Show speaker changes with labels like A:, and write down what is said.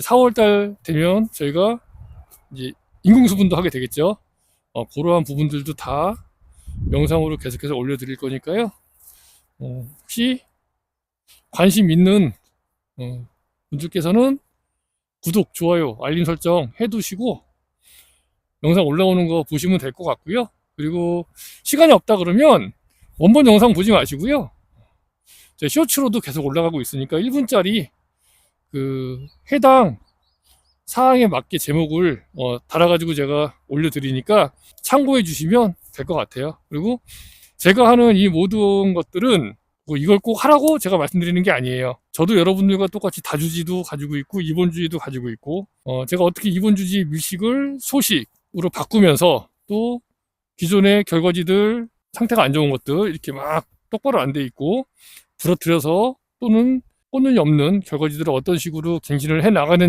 A: 4월달 되면 저희가 이제 인공수분도 하게 되겠죠. 어, 그러한 부분들도 다 영상으로 계속해서 올려드릴 거니까요. 어, 혹시 관심 있는 어, 분들께서는 구독, 좋아요, 알림 설정 해두시고 영상 올라오는 거 보시면 될 것 같고요. 그리고 시간이 없다 그러면 원본 영상 보지 마시고요. 제 쇼츠로도 계속 올라가고 있으니까 1분짜리 그 해당 사항에 맞게 제목을 어, 달아가지고 제가 올려드리니까 참고해 주시면 될 것 같아요. 그리고 제가 하는 이 모든 것들은 뭐 이걸 꼭 하라고 제가 말씀드리는 게 아니에요. 저도 여러분들과 똑같이 다주지도 가지고 있고 이본주의도 가지고 있고 어, 제가 어떻게 이본주의 밀식을 소식으로 바꾸면서 또 기존의 결과지들 상태가 안 좋은 것들 이렇게 막 똑바로 안 돼 있고 부러뜨려서 또는 꼬는이 없는 결과지들을 어떤 식으로 갱신을 해 나가는